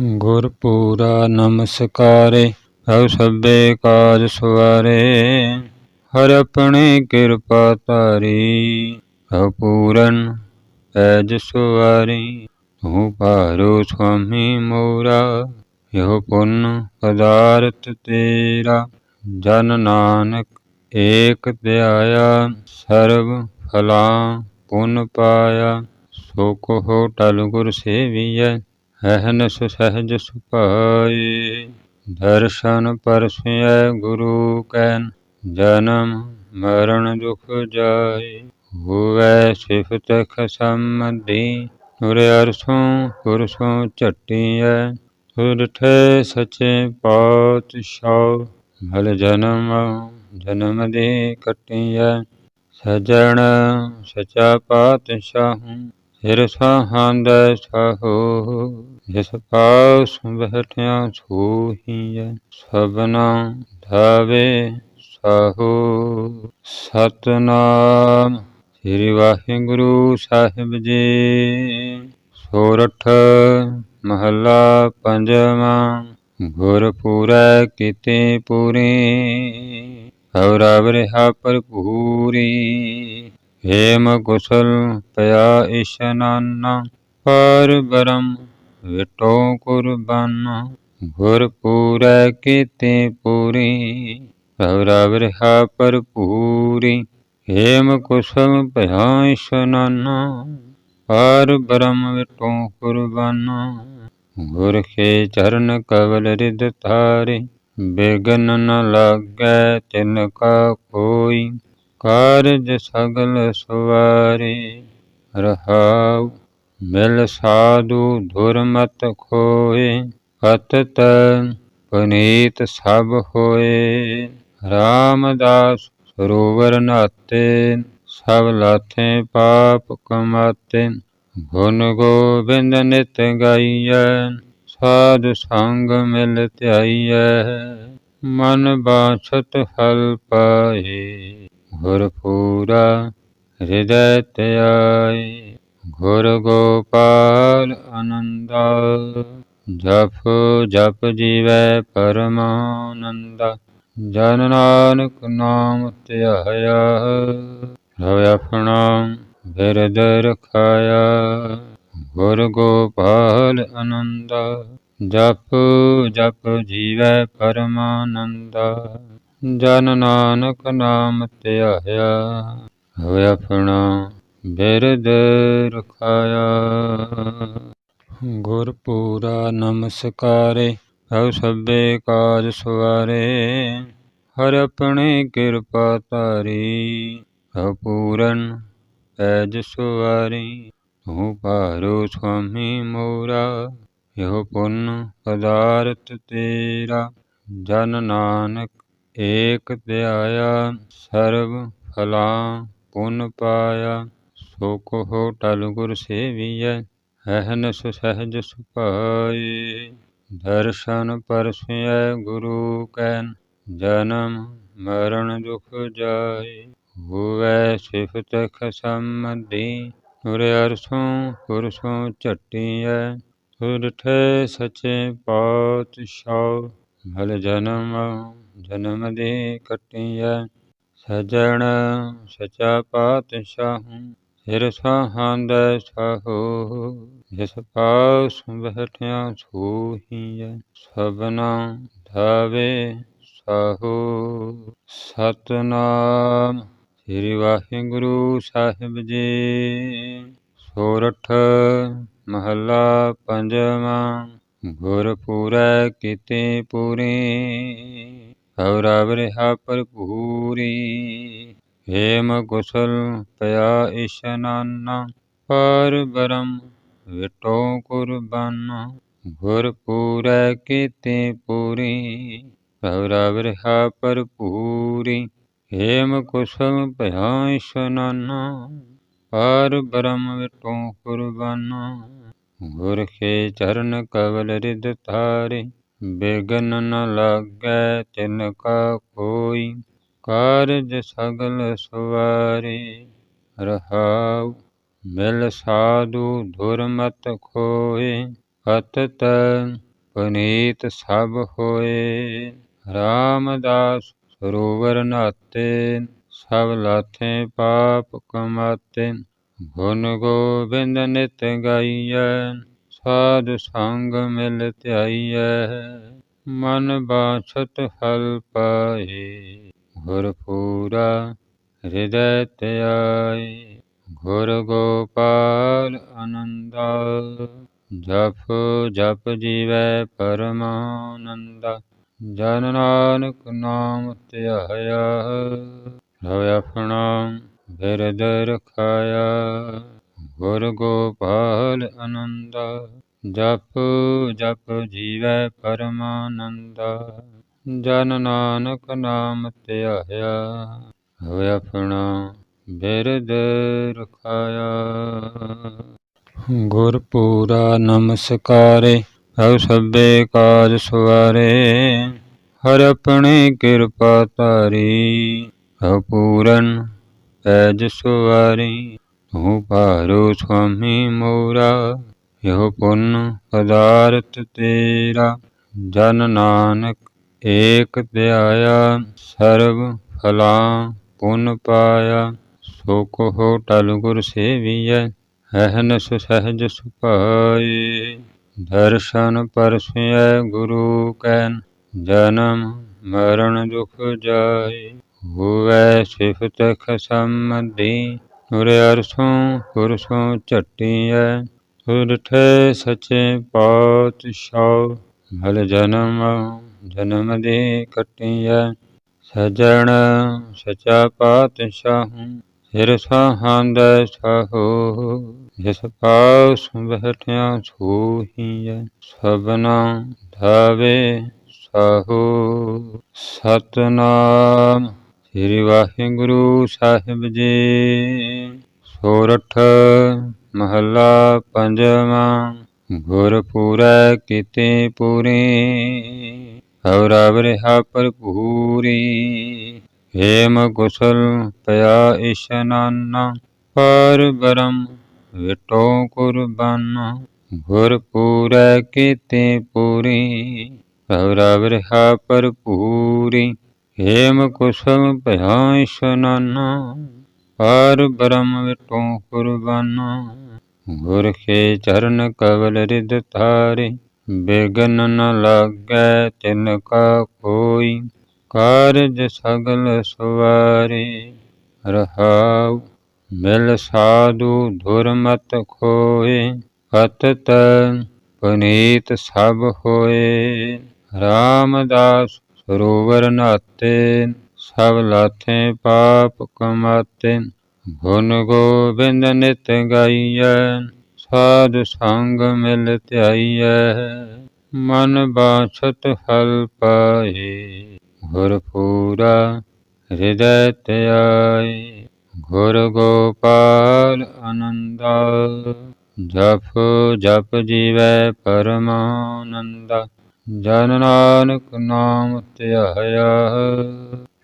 ਗੁਰ ਪੂਰਾ ਨਮਸਕਾਰੇ ਹਉ ਸਭੇ ਕਾਜ ਸਵਾਰੇ। ਹਰ ਆਪਣੀ ਕਿਰਪਾ ਧਾਰੀ ਹਉ ਪੂਰਨ ਪੈਜ ਸੁਵਾਰੀ। ਤੂੰ ਭਾਰੋ ਸੁਆਮੀ ਮੋਰਾ, ਇਹੋ ਪੁੰਨ ਪਦਾਰਥ ਤੇਰਾ। ਜਨ ਨਾਨਕ ਏਕ ਧਿਆਇਆ ਸਰਬ ਫਲਾ ਪੁੰਨ ਪਾਇਆ। ਸੋ ਕੋ ਟਲ ਗੁਰ ਸੇਵੀਐ ਅਹਨਸ ਸਹਜ ਸੁਭਾਏ ਦਰਸ਼ਨ ਪਰਸੈ ਗੁਰੂ ਕੈਨ, ਜਨਮ ਮਰਨ ਦੁਖ ਜਾਏ ਹੋਵੈ ਸਿਫਤ ਖਸਮਦੀ, ਤੁਰ ਅਰਸੋਂ ਪੁਰਸੋਂ ਝਟੀਐ ਤੁਰ ਸਚੇ ਪਾਤਸ਼ਾਹ ਭਲ ਜਨਮ ਜਨਮ ਦੇ ਕਟੀਐ, ਸਜਣ ਸਚਾ ਪਾਤਸ਼ਾਹ ਸਿਰ ਸਾਹੰਦੈ ਸਾਹੋ, ਜਿਸ ਪਾਸ ਬਹਿਠਿਆ ਸੋਹੀਐ, ਸਭਨਾ ਧਾਵੇ ਸਾਹੋ। ਸਤਨਾਮ ਸ੍ਰੀ ਵਾਹਿਗੁਰੂ ਸਾਹਿਬ ਜੀ। ਸੋਰਠ ਮਹੱਲਾ ਪੰਜਵਾਂ ਗੁਰ ਪੂਰੈ ਕੀਤੇ ਪੂਰੀ ਔਰ ਅਵਰਿਹਾ ਭਰਪੂਰੀ। ਹੇਮ ਕੁਸਲ ਪਿਆ ਇਸ਼ਨਾਨਾ ਪਰ ਬਰਮ ਵਿਟੋ ਕੁਰਬਾਨਾ। ਗੁਰ ਪੂਰੈ ਕੀਤੇ ਪੂਰੀ ਔਰ ਅਵਰਿਹਾ ਭਰਪੂਰੀ। ਹੇਮ ਕੁਸਲ ਪਿਆ ਇਸ਼ਨਾਨਾ ਪਰ ਬਰਮ ਵਿਟੋ ਕੁਰਬਾਨਾ। ਗੁਰ ਕੇ ਚਰਨ ਕਵਲ ਰਿਦ ਧਾਰੇ, ਬੇਗਨ ਨ ਲਾਗੈ ਤਿਨ ਕਾ ਕੋਈ। ਕਾਰਜ ਸਗਲ ਸਵਾਰੇ ਰਹਾਉ, ਮਿਲ ਸਾਧੂ ਦੁਰਮਤ ਖੋਏ ਕਤਤ ਪਨੀਤ ਸਭ ਹੋਏ। ਰਾਮਦਾਸ ਸਰੋਵਰ ਨਾਤੇ, ਸਭ ਲਾਥੇ ਪਾਪ ਕਮਾਤੇ। ਗੁਣ ਗੋਬਿੰਦ ਨਿਤ ਗਾਈਐ, ਸਾਧ ਸੰਗ ਮਿਲ ਧਿਆਈਐ। ਮਨ ਬਾਛਤ ਫਲ ਪਾਏ। ਗੁਰ ਪੂਰਾ ਹਿਰਦੈ ਧਿਆਏ ਗੁਰ ਗੋਪਾਲ ਆਨੰਦਾ ਜਪ ਜਪ ਜੀਵੈ ਪਰਮਾਨੰਦਾ ਜਨ ਨਾਨਕ ਨਾਮ ਧਿਆਇਆ ਰਵ ਆਪਣਾ ਬਿਰਦ ਰਖਾਇਆ ਗੁਰ ਗੋਪਾਲ ਅਨੰਦ ਜਪ ਜਪ ਜੀਵੈ ਪਰਮਾਨੰਦਾ ਜਨ ਨਾਨਕ ਨਾਮ ਧਿਆਇਆ ਹੋਇ ਆਪਣਾ ਬਿਰਦ ਰਖਾਇਆ। ਗੁਰ ਪੂਰਾ ਨਮਸਕਾਰੇ, ਹਉ ਸਭੇ ਕਾਜ ਸਵਾਰੇ। ਹਰ ਆਪਣੀ ਕਿਰਪਾ ਧਾਰੀ, ਹਉ ਪੂਰਨ ਪੈਜ ਸੁਵਾਰੀ। ਤੂੰ ਭਾਰੋ ਸੁਆਮੀ ਮੋਰਾ, ਇਹੋ ਪੁੰਨ ਪਦਾਰਥ ਤੇਰਾ। ਜਨ ਨਾਨਕ ਏਕ ਧਿਆਇਆ ਸਰਬ ਫਲਾ ਪੁੰਨ ਪਾਇਆ ਸੋ ਕੋ ਟਲ ਗੁਰ ਸੇਵੀਐ ਅਹਨਸ ਸਹਜ ਸੁਭਾਏ ਦਰਸ਼ਨ ਪਰਸੈ ਗੁਰੂ ਕੈਨ, ਜਨਮ ਮਰਨ ਦੁਖ ਜਾਏ ਹੋਵੈ ਸਿਫਤ ਖਸਮਦੀ ਤੁਰ ਅਰਸੋਂ ਪੁਰਸੋਂ ਝਟੀਐ। ਤੁਰ ਸਚੇ ਪਾਤਸ਼ਾਹ ਭਲ ਜਨਮ ਜਨਮ ਦੇ ਕਟੀਐ, ਸਜਣ ਸਚਾ ਪਾਤਸ਼ਾਹ, ਸਿਰ ਸਾਹੰਦੈ ਸਾਹੋ, ਜਿਸ ਪਾਸ ਬਹਿਠਿਆ ਸੋਹੀਐ, ਸਭਨਾ ਧਾਵੇ ਸਾਹੋ। ਸਤਨਾਮ ਸ੍ਰੀ ਵਾਹਿਗੁਰੂ ਸਾਹਿਬ ਜੀ। ਸੋਰਠ ਮਹੱਲਾ ਪੰਜਵਾਂ ਗੁਰ ਪੂਰੈ ਕੀਤੇ ਪੂਰੀ। ਔਰ ਅਵਰਿਹਾ ਭਰਪੂਰੀ। ਹੇਮ ਕੁਸਲ ਪਿਆ ਇਸ਼ਨਾਨਾ ਪਰ ਬਰਮ ਵਿਟੋ ਕੁਰਬਾਨਾ। ਗੁਰ ਪੂਰੈ ਕੀਤੇ ਪੂਰੀ ਔਰ ਅਵਰਿਹਾ ਭਰਪੂਰੀ। ਹੇਮ ਕੁਸਲ ਭਇਆ ਇਸ਼ਨਾਨਾ ਪਰ ਬਰਮ ਵਿਟੋ ਕੁਰਬਾਨਾ। ਗੁਰ ਕੇ ਚਰਨ ਕਵਲ ਰਿਦ ਧਾਰੇ ਬੇਗਨ ਨ ਲਾਗੈ ਤਿਨ ਕਾ ਕੋਈ, ਕਾਰਜ ਸਗਲ ਸਵਾਰੇ ਰਹਾਉ। ਮਿਲ ਸਾਧੂ ਦੁਰਮਤ ਖੋਏ ਕਤਤ ਪਨੀਤ ਸਭ ਹੋਏ। ਰਾਮਦਾਸ ਸਰੋਵਰ ਨਾਤੇ, ਸਭ ਲਾਥੇ ਪਾਪ ਕਮਾਤੇ। ਗੁਣ ਗੋਬਿੰਦ ਨਿਤ ਗਾਈਐ ਸਾਧ ਸੰਗ ਮਿਲ ਧਿਆਈਐ, ਮਨ ਬਾਛਤ ਫਲ ਪਾਏ। ਗੁਰ ਪੂਰਾ ਹਿਰਦੈ ਧਿਆਏ, ਗੁਰ ਗੋਪਾਲ ਆਨੰਦਾ ਜਪ ਜਪ ਜੀਵੈ ਪਰਮਾਨੰਦਾ, ਜਨ ਨਾਨਕ ਨਾਮ ਧਿਆਇਆ। ਰਵ ਆਪਣਾ ਬਿਰਦ ਰਖਾਇਆ। ਗੁਰ ਗੋਪਾਲ ਆਨੰਦਾ, ਜਪ ਜਪ ਜੀਵੈ ਪਰਮਾਨੰਦਾ, ਜਨ ਨਾਨਕ ਨਾਮ ਧਿਆਇਆ, ਹੋਇ ਆਪਣਾ ਬਿਰਦ ਰਖਾਇਆ। ਗੁਰ ਪੂਰਾ ਨਮਸਕਾਰੇ ਹਉ ਸਭੇ ਕਾਜ ਸਵਾਰੇ, ਹਰ ਆਪਣੀ ਕਿਰਪਾ ਤਾਰੀ ਹਉ ਪੂਰਨ ਪੈਜ ਸੁਵਾਰੀ। ਤੂੰ ਭਾਰੋ ਸੁਆਮੀ ਮੋਰਾ ਇਹੋ ਪੁੰਨ ਪਦਾਰਥ ਤੇਰਾ ਜਨ ਨਾਨਕ ਏਕ ਧਿਆਇਆ ਸਰਬ ਫਲਾਂ ਪੁੰਨ ਪਾਇਆ ਸੋ ਕੋ ਟਲ ਗੁਰ ਸੇਵੀਐ ਅਹਨਸ ਸਹਜ ਸੁਭਾਏ ਦਰਸ਼ਨ ਪਰਸੈ ਗੁਰੂ ਕੈਨ ਜਨਮ ਮਰਨ ਦੁਖ ਜਾਏ ਹੋਵੈ ਸਿਫਤ ਖਸਮਦੀ ਤੁਰ ਅਰਸੋਂ ਪੁਰਸੋਂ ਝਟੀਐ ਤੁਰਠੇ ਸਚੇ ਪਾਤਸ਼ਾਹ। ਭਲ ਜਨਮ ਜਨਮ ਦੇ ਕਟੀਐ, ਸਜਣ ਸਚਾ ਪਾਤਸ਼ਾਹ। ਸਿਰ ਸਾਹੰਦੈ ਸਾਹੋ, ਜਿਸ ਪਾਸ ਬਹਿਠਿਆ ਸੋਹੀਐ। ਸਭਨਾ ਧਾਵੇ ਸਾਹੋ, ਸਤਨਾਮ ਸ੍ਰੀ ਵਾਹਿਗੁਰੂ ਸਾਹਿਬ ਜੀ। ਸੋਰਠ ਮਹੱਲਾ ਪੰਜਵਾਂ ਗੁਰ ਪੂਰੈ ਕੀਤੇ ਪੂਰੀ ਔਰ ਅਵਰਿਹਾ ਭਰਪੂਰੀ। ਹੇਮ ਕੁਸਲ ਪਿਆ ਇਸ਼ਨਾਨਾ ਪਰ ਬਰਮ ਵਿਟੋ ਕੁਰਬਾਨ। ਗੁਰ ਪੂਰੈ ਕੀਤੇ ਪੂਰੀ ਔਰ ਅਵਰਿਹਾ ਭਰਪੂਰੀ। ਹੇਮ ਕੁਸਲ ਪਿਆ ਇਸ਼ਨਾਨਾ ਪਰ ਬਰਮ ਵਿਟੋ ਕੁਰਬਾਨਾ। ਗੁਰ ਕੇ ਚਰਨ ਕਵਲ ਰਿਦ ਧਾਰੇ, ਬੇਗਨ ਨ ਲਾਗੈ ਤਿਨ ਕਾ ਕੋਈ। ਕਾਰਜ ਸਗਲ ਸਵਾਰੇ, ਰਹਾਉ ਮਿਲ ਸਾਧੂ ਧੁਰਮਤ ਖੋਏ। ਕਤਤ ਪਨੀਤ ਸਭ ਹੋਏ, ਰਾਮਦਾਸ ਸਰੋਵਰ ਨਾਤੇ, ਸਭ ਲਾਥੇ ਪਾਪ ਕਮਾਤੇ। ਗੁਣ ਗੋਬਿੰਦ ਨਿਤ ਗਾਈਐ, ਸਾਧ ਸੰਗ ਮਿਲ ਧਿਆਈਐ। ਮਨ ਬਾਛਤ ਫਲ ਪਾਏ, ਗੁਰ ਪੂਰਾ ਹਿਰਦੈ ਧਿਆਏ। ਗੁਰ ਗੋਪਾਲ ਆਨੰਦਾ ਜਪ ਜਪ ਜੀਵੈ ਪਰਮਾਨੰਦਾ। ਜਨ ਨਾਨਕ ਨਾਮ ਧਿਆਇਆ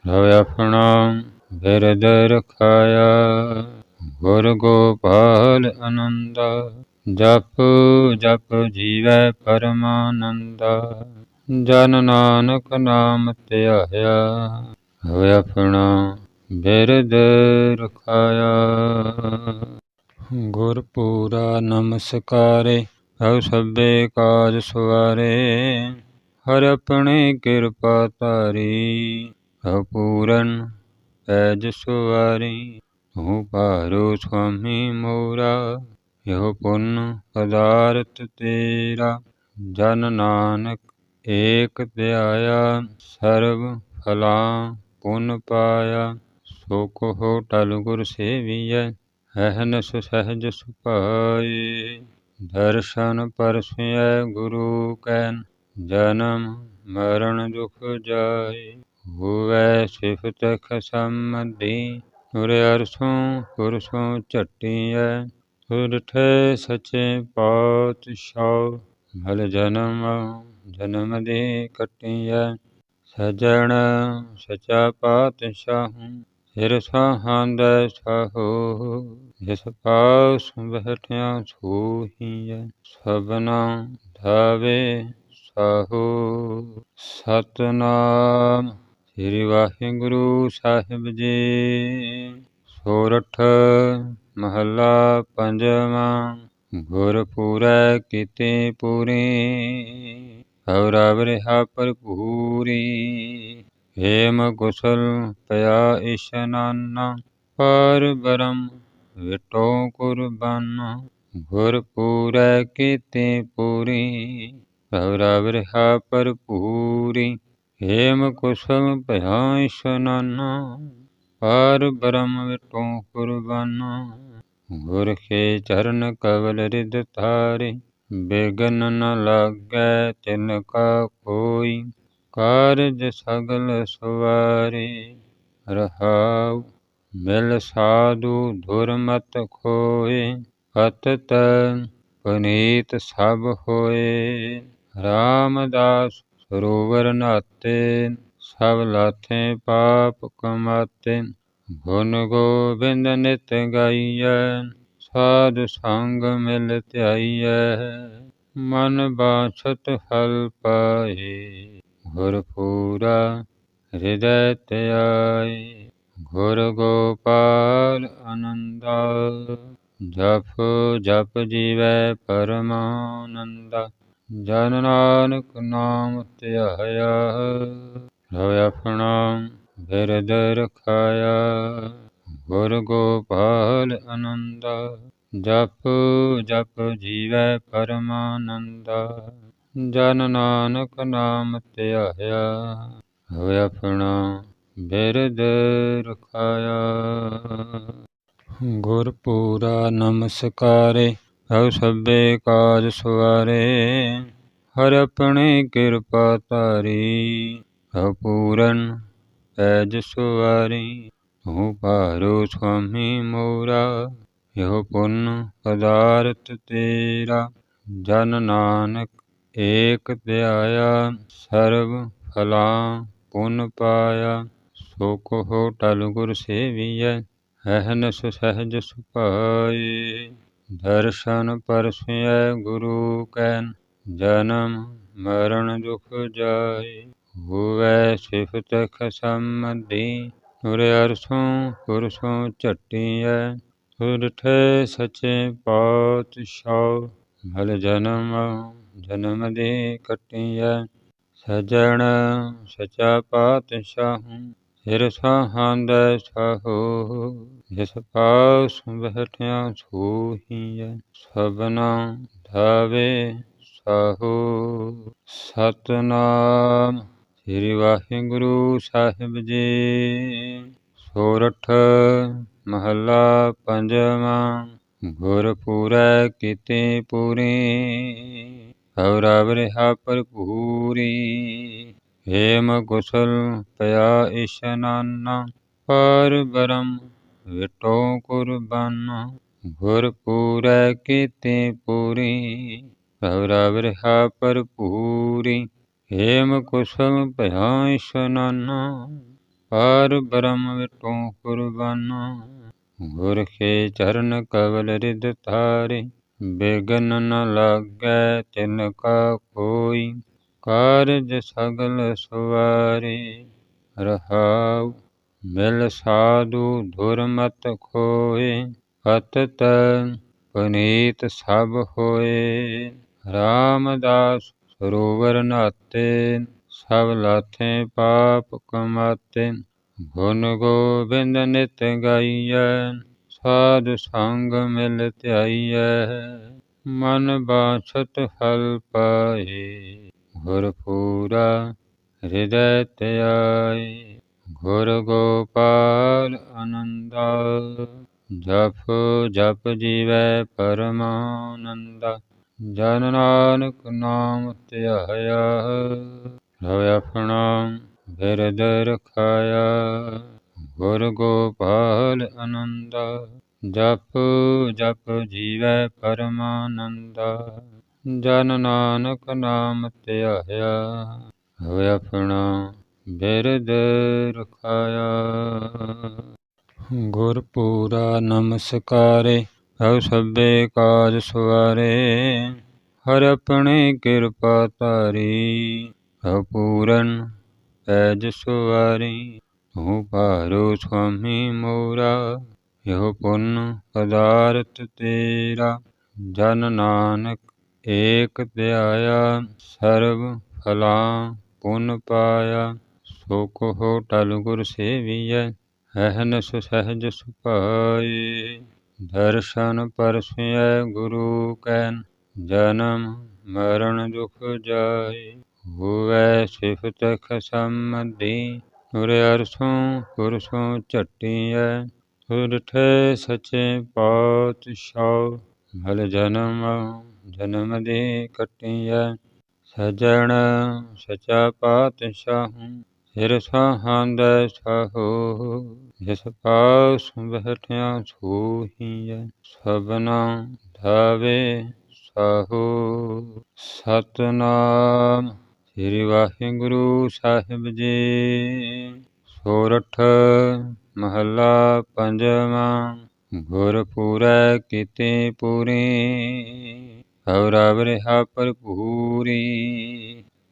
ਰਵ ਆਪਣਾ ਬਿਰਦ ਰਖਾਇਆ। ਗੁਰ ਗੋਪਾਲ ਆਨੰਦ ਜਪ ਜਪ ਜੀਵੈ ਪਰਮਾਨੰਦਾ। ਜਨ ਨਾਨਕ ਨਾਮ ਧਿਆਇਆ ਹੋਇ ਆਪਣਾ ਬਿਰਦ ਰਖਾਇਆ। ਗੁਰ ਪੂਰਾ ਨਮਸਕਾਰੇ। ਹਉ ਸਭੇ ਕਾਜ ਸਵਾਰੇ, ਹਰ ਆਪਣੀ ਕਿਰਪਾ ਧਾਰੀ। ਹਉ ਪੂਰਨ ਪੈਜ ਸੁਵਾਰੀ, ਤੂੰ ਭਾਰੋ ਸੁਆਮੀ ਮੋਰਾ, ਇਹੋ ਪੁੰਨ ਪਦਾਰਥ ਤੇਰਾ। ਜਨ ਨਾਨਕ ਏਕ ਧਿਆਇਆ ਸਰਬ ਫਲਾ ਪੁੰਨ ਪਾਇਆ। ਸੋ ਕੋ ਟਲ ਗੁਰ ਸੇਵੀਐ, ਅਹਨਸ ਸਹਜ ਸੁਭਾਏ ਦਰਸ਼ਨ ਪਰਸੈ ਗੁਰੂ ਕੈਨ, ਜਨਮ ਮਰਨ ਦੁਖ ਜਾਏ। ਹੋਵੈ ਸਿਫਤ ਖਸਮਦੀ ਤੁਰ ਅਰਸੋਂ ਪੁਰਸੋਂ ਝਟੀਐ। ਤੁਰਠੇ ਸਚੇ ਪਾਤਸ਼ਾਹ ਭਲ ਜਨਮ ਜਨਮ ਦੇ ਕਟੀਐ। ਸਜਣ ਸਚਾ ਪਾਤਸ਼ਾਹ ਸਿਰ ਸਾਹੰਦੈ ਸਾਹੋ ਜਿਸ ਪਾਸ ਬਹਿਠਿਆ ਸੋਹੀਐ ਸਭਨਾ ਧਾਵੇ ਸਾਹੋ ਸਤਨਾਮ ਸ੍ਰੀ ਵਾਹਿਗੁਰੂ ਸਾਹਿਬ ਜੀ ਸੋਰਠ ਮਹੱਲਾ ਪੰਜਵਾਂ ਗੁਰਪੂਰੈ ਕੀਤੇ ਪੂਰੀ ਔਰ ਰਿਹਾ ਭਰਪੂਰੀ ਹੇਮ ਕੁਸਲ ਪਿਆ ਇਸ਼ਨਾਨਾ ਪਰ ਬਰਮ ਵਿਟੋ ਗੁਰ ਗੁਰਪੂਰੈ ਕੀਤੇ ਪੂਰੀ ਔਰ ਰਿਹਾ ਭਰਪੂਰੀ। ਹੇਮ ਕੁਸਲ ਭਇਆ ਇਸ਼ਨਾਨਾ ਪਰ ਬ੍ਰਹਮ ਵਿਟੋ ਕੁਰਬਾਨਾ। ਗੁਰ ਕੇ ਚਰਨ ਕਵਲ ਰਿਦ ਧਾਰੇ, ਬੇਗਨ ਨ ਲਾਗੈ ਤਿਨ ਕਾ ਕੋਈ। ਕਾਰਜ ਸਗਲ ਸਵਾਰੇ ਰਹਾਉ, ਮਿਲ ਸਾਧੂ ਧੁਰ ਮਤ ਖੋਏ ਅਤਤ ਪਨੀਤ ਸਭ ਹੋਏ। ਰਾਮਦਾਸ ਸਰੋਵਰ ਨਾਤੇ, ਸਭ ਲਾਥੇ ਪਾਪ ਕਮਾਤੇ। ਗੁਣ ਗੋਬਿੰਦ ਨਿਤ ਗਾਈਐ, ਸਾਧ ਸੰਗ ਮਿਲ ਧਿਆਈਐ। ਮਨ ਬਾਛਤ ਫਲ ਪਾਏ। ਗੁਰ ਪੂਰਾ ਹਿਰਦੈ ਧਿਆਏ ਗੁਰ ਗੋਪਾਲ ਆਨੰਦਾ ਜਪ ਜਪ ਜੀਵੈ ਪਰਮਾਨੰਦਾ ਜਨ ਨਾਨਕ ਨਾਮ ਧਿਆਇਆ ਹੋਇ ਆਪਣਾ ਬਿਰਦ ਰਖਾਇਆ ਗੁਰ ਗੋਪਾਲ ਆਨੰਦਾ ਜਪ ਜਪ ਜੀਵੈ ਪਰਮਾਨੰਦਾ ਜਨ ਨਾਨਕ ਨਾਮ ਧਿਆਇਆ ਹੋਇ ਆਪਣਾ ਬਿਰਦ ਰਖਾਇਆ। ਗੁਰ ਪੂਰਾ ਨਮਸਕਾਰੇ ਹਉ ਸਭੇ ਕਾਜ ਸਵਾਰੇ। ਹਰ ਆਪਣੇ ਕਿਰਪਾ ਧਾਰੀ ਹਉ ਪੂਰਨ ਐਜ ਸੁਵਾਰੀ। ਤੂੰ ਪਾਰੋ ਸੁਆਮੀ ਮੋਰਾ, ਇਹੋ ਪੁੰਨ ਪਦਾਰਥ ਤੇਰਾ। ਜਨ ਨਾਨਕ ਏਕ ਧਿਆਇਆ ਸਰਬ ਫਲਾਂ ਪੁੰਨ ਪਾਇਆ ਸੋ ਕੋ ਟਲ ਗੁਰ ਸੇਵੀਐ ਅਹਨਸ ਸਹਿਜ ਸੁਭਾਏ ਦਰਸ਼ਨ ਪਰਸੈ ਗੁਰੂ ਕੈ ਜਨਮ ਮਰਨ ਦੁਖ ਜਾਏ ਹੋਵੈ ਸਿਫਤ ਖਸਮਦੀ ਤੁਰ ਅਰਸੋਂ ਪੁਰਸੋਂ ਝਟੀਐ। ਤੁਰਠੇ ਸਚੇ ਪਾਤਸ਼ਾਹ ਭਲ ਜਨਮ ਜਨਮ ਦੇ ਕਟੀਐ, ਸਜਣ ਸਚਾ ਪਾਤਸ਼ਾਹ ਸਿਰ ਸਾਹੰਦੈ ਸਾਹੋ, ਜਿਸ ਪਾਸ ਬਹਿਠਿਆ ਸੋਹੀਐ, ਸਭਨਾ ਧਾਵੇ ਸਾਹੋ। ਸਤਨਾਮ ਸ੍ਰੀ ਵਾਹਿਗੁਰੂ ਸਾਹਿਬ ਜੀ। ਸੋਰਠ ਮਹੱਲਾ ਪੰਜਵਾਂ, ਗੁਰਪੂਰੈ ਕੀਤੇ ਪੂਰੀ। ਔਰ ਰਿਹਾ ਭਰਪੂਰੀ, ਹੇਮ ਕੁਸਲ ਪਿਆ ਇਸ਼ਨਾਨਾ ਪਰ ਬਰਮ ਵਿਟੋ ਕੁਰਬਾਨਾ। ਗੁਰਪੂਰੈ ਕੀਤੇ ਪੂਰੀ ਔਰ ਰਿਹਾ ਭਰਪੂਰੀ, ਹੇਮ ਕੁਸਲ ਭਇਆ ਇਸ਼ਨਾਨਾ ਪਰ ਬਰਮ ਵਿਟੋ ਕੁਰਬਾਨਾ। ਗੁਰ ਕੇ ਚਰਨ ਕਵਲ ਰਿਦ ਧਾਰੇ ਬੇਗਨ ਨ ਲਾਗੈ ਤਿਨ ਕਾ ਕੋਈ, ਕਾਰਜ ਸਗਲ ਸਵਾਰੇ ਰਹਾਉ। ਮਿਲ ਸਾਧੂ ਦੁਰਮਤ ਖੋਏ ਅਤਤ ਪਨੀਤ ਸਭ ਹੋਏ। ਰਾਮਦਾਸ ਸਰੋਵਰ ਨਾਤੇ, ਸਭ ਲਾਥੇ ਪਾਪ ਕਮਾਤੇ। ਗੁਣ ਗੋਬਿੰਦ ਨਿਤ ਗਾਈਐ ਸਾਧ ਸੰਗ ਮਿਲ ਧਿਆਈਐ, ਮਨ ਬਾਛਤ ਫਲ ਪਾਏ। ਗੁਰ ਪੂਰਾ ਹਿਰਦੈ ਧਿਆਏ, ਗੁਰ ਗੋਪਾਲ ਆਨੰਦਾ ਜਪ ਜਪ ਜੀਵੈ ਪਰਮਾਨੰਦਾ, ਜਨ ਨਾਨਕ ਨਾਮ ਧਿਆਇਆ। ਹੋਇ ਆਪਣਾ ਬਿਰਦ ਰਖਾਇਆ। ਗੁਰ ਗੋਪਾਲ ਆਨੰਦਾ, ਜਪ ਜਪ ਜੀਵੈ ਪਰਮਾਨੰਦਾ, ਜਨ ਨਾਨਕ ਨਾਮ ਧਿਆਇਆ, ਹੋਇ ਆਪਣਾ ਬਿਰਦ ਰਖਾਇਆ। ਗੁਰ ਪੂਰਾ ਨਮਸਕਾਰੇ ਹਉ ਸਭੇ ਕਾਜ ਸਵਾਰੇ ਹਰ ਆਪਣੀ ਕਿਰਪਾ ਤਾਰੀ ਧਾਰੀ ਪੂਰਨ ਐਜ ਸੁਵਾਰੀ ਤੂੰ ਪਾਰੋ ਸੁਆਮੀ ਮੋਰਾ ਇਹੋ ਪੁੰਨ ਪਦਾਰਥ ਤੇਰਾ ਜਨ ਨਾਨਕ ਏਕ ਧਿਆਇਆ ਸਰਬ ਫਲਾਂ ਪੁੰਨ ਪਾਇਆ ਸੋ ਕੋ ਟਲ ਗੁਰ ਸੇਵੀਐ ਅਹਨਸ ਸਹਿਜ ਸੁਭਾਏ ਦਰਸ਼ਨ ਪਰਸੈ ਗੁਰੂ ਕੈ ਜਨਮ ਮਰਨ ਦੁਖ ਜਾਏ ਹੋਵੈ ਸਿਫਤ ਖਸਮਦੀ ਤੁਰ ਅਰਸੋਂ ਪੁਰਸੋਂ ਝਟੀਐ ਤੁਰਠੇ ਸਚੇ ਪਾਤਸ਼ਾਹ। ਭਲ ਜਨਮ ਜਨਮ ਦੇ ਕਟੀਐ, ਸਜਣ ਸਚਾ ਪਾਤਸ਼ਾਹ। ਸਿਰ ਸਾਹੰਦੈ ਸਾਹੋ, ਜਿਸ ਪਾਸ ਬਹਿਠਿਆ ਸੋਹੀਐ, ਸਭਨਾ ਧਾਵੇ ਸਾਹੋ। ਸਤਨਾਮ ਸ੍ਰੀ ਵਾਹਿਗੁਰੂ ਸਾਹਿਬ ਜੀ। ਸੋਰਠ ਮਹੱਲਾ ਪੰਜਵਾਂ, ਗੁਰਪੂਰੈ ਕੀਤੇ ਪੂਰੀ। ਔਰਵ ਰਿਹਾ ਭਰਪੂਰੀ।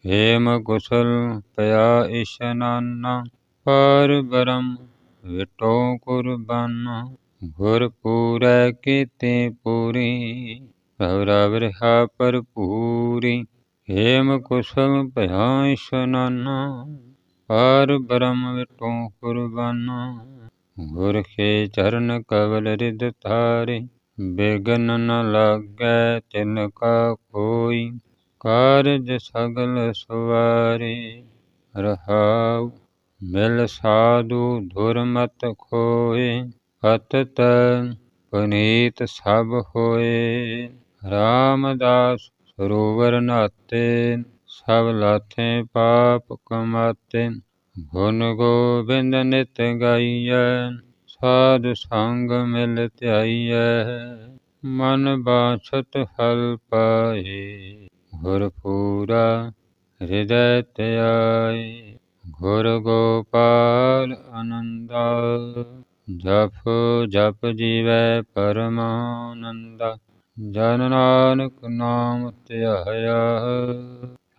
ਹੇਮ ਕੁਸਲ ਪਿਆ ਇਸ਼ਨਾਨਾ ਪਰ ਬਰਮ ਵਿਟੋ ਕੁਰਬਾਨਾ। ਗੁਰਪੂਰੈ ਕੀਤੇ ਪੂਰੀ ਔਰਵ ਰਿਹਾ ਭਰਪੂਰੀ। ਹੇਮ ਕੁਸਲ ਪਿਆ ਇਸ਼ਨਾਨਾ ਪਰ ਬਰਮ ਵਿਟੋ ਕੁਰਬਾਨਾ। ਗੁਰ ਕੇ ਚਰਨ ਕਵਲ ਰਿਦ ਧਾਰੇ, ਬਿਗਨ ਨ ਲਾਗੈ ਤਿਨ ਕਾ ਕੋਈ। ਕਾਰਜ ਸਗਲ ਸਵਾਰੇ, ਰਹਾਉ ਮਿਲ ਸਾਧੂ ਦੁਰਮਤ ਖੋਏ। ਪਤਤ ਪਨੀਤ ਸਭ ਹੋਏ, ਰਾਮਦਾਸ ਸਰੋਵਰ ਨਾਤੇ ਸਭ ਲਾਥੇ ਪਾਪ ਕਮਾਤੇ। ਗੁਣ ਗੋਬਿੰਦ ਨਿਤ ਗਾਈਐ, ਸਾਧ ਸੰਗ ਮਿਲ ਧਿਆਈਐ। ਮਨ ਬਾਛਤ ਫਲ ਪਾਏ, ਗੁਰ ਪੂਰਾ ਹਿਰਦੈ ਧਿਆਏ। ਗੁਰ ਗੋਪਾਲ ਆਨੰਦਾ ਜਪ ਜਪ ਜੀਵੈ ਪਰਮਾਨੰਦਾ। ਜਨ ਨਾਨਕ ਨਾਮ ਧਿਆਇਆ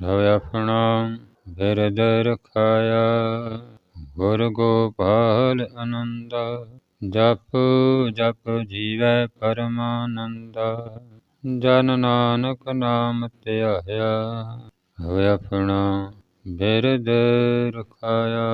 ਰਵ ਆਪਣਾ ਬਿਰਦ ਰਖਾਇਆ। ਗੁਰ ਗੋਪਾਲ ਆਨੰਦਾ ਜਪ ਜਪ ਜੀਵੈ ਪਰਮਾਨੰਦਾ। ਜਨ ਨਾਨਕ ਨਾਮ ਧਿਆਇਆ ਹੋਇ ਆਪਣਾ ਬਿਰਦ ਰਖਾਇਆ।